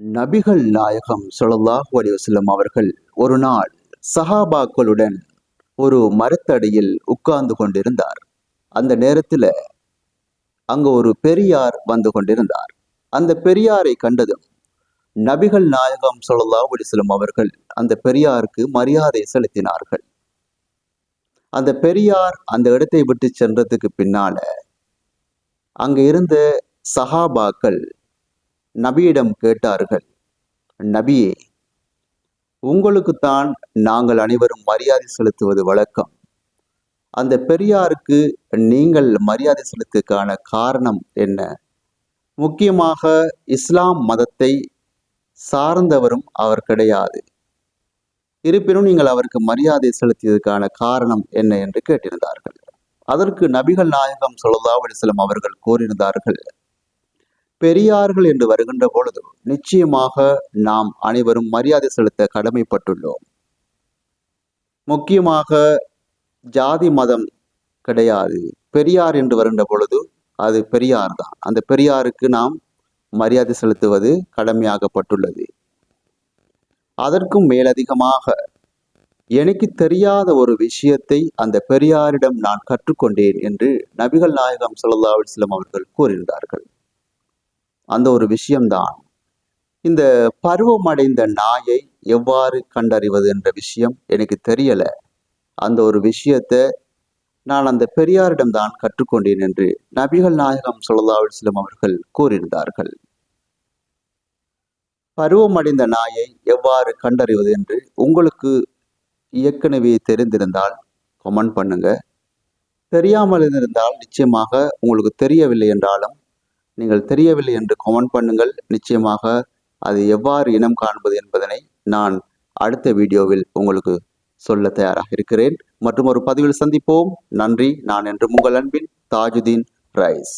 நபிகள் நாயகம் ஸல்லல்லாஹு அலைஹி வஸல்லம் அவர்கள் ஒரு நாள் சஹாபாக்களுடன் ஒரு மரத்தடியில் உட்கார்ந்து கொண்டிருந்தார். அந்த நேரத்தில் அங்கு ஒரு பெரியார் வந்து கொண்டிருந்தார். அந்த பெரியாரை கண்டதும் நபிகள் நாயகம் ஸல்லல்லாஹு அலைஹி வஸல்லம் அவர்கள் அந்த பெரியாருக்கு மரியாதை செலுத்தினார்கள். அந்த பெரியார் அந்த இடத்தை விட்டு சென்றதுக்கு பின்னால அங்க இருந்த சஹாபாக்கள் நபியிடம் கேட்டார்கள் நபியே உங்களுக்குத்தான் நாங்கள் அனைவரும் மரியாதை செலுத்துவது வழக்கம். அந்த பெரியாருக்கு நீங்கள் மரியாதை செலுத்துக்கான காரணம் என்ன? முக்கியமாக இஸ்லாம் மதத்தை சார்ந்தவரும் அவர் கிடையாது. இருப்பினும் நீங்கள் அவருக்கு மரியாதை செலுத்தியதற்கான காரணம் என்ன? என்று கேட்டிருந்தார்கள். அதற்கு நபிகள் நாயகம் சொல்லதாவடி அலைஹி அவர்கள் கூறியிருந்தார்கள் பெரியார்கள் என்று வருகின்ற பொழுது நிச்சயமாக நாம் அனைவரும் மரியாதை செலுத்த கடமைப்பட்டுள்ளோம். முக்கியமாக ஜாதி மதம் கிடையாது. பெரியார் என்று வருகின்ற பொழுது அது பெரியார் தான். அந்த பெரியாருக்கு நாம் மரியாதை செலுத்துவது கடமையாகப்பட்டுள்ளது. அதற்கும் மேலதிகமாக எனக்கு தெரியாத ஒரு விஷயத்தை அந்த பெரியாரிடம் நான் கற்றுக்கொண்டேன் என்று நபிகள் நாயகம் ஸல்லல்லாஹு அலைஹி அவர்கள் கூறியிருந்தார்கள் அந்த ஒரு விஷயம்தான். இந்த பருவமடைந்த நாயை எவ்வாறு கண்டறிவது என்ற விஷயம் எனக்கு தெரியல. அந்த ஒரு விஷயத்தை நான் அந்த பெரியாரிடம் தான் கற்றுக்கொண்டேன் என்று நபிகள் நாயகம் ஸல்லல்லாஹு அலைஹி அவர்கள் கூறியிருந்தார்கள். பருவமடைந்த நாயை எவ்வாறு கண்டறிவது என்று உங்களுக்கு ஏற்கனவே தெரிந்திருந்தால் கமெண்ட் பண்ணுங்க. தெரியாமல் இருந்திருந்தால் நிச்சயமாக உங்களுக்கு தெரியவில்லை என்றாலும் நீங்கள் தெரியவில்லை என்று கமெண்ட் பண்ணுங்கள். நிச்சயமாக அது எவ்வாறு இனம் காண்பது என்பதனை நான் அடுத்த வீடியோவில் உங்களுக்கு சொல்ல தயாராக இருக்கிறேன். மற்றும் ஒரு பதிவில் சந்திப்போம். நன்றி. நான் என்று உங்கள் அன்பின் தாஜுதீன் ரைஸ்.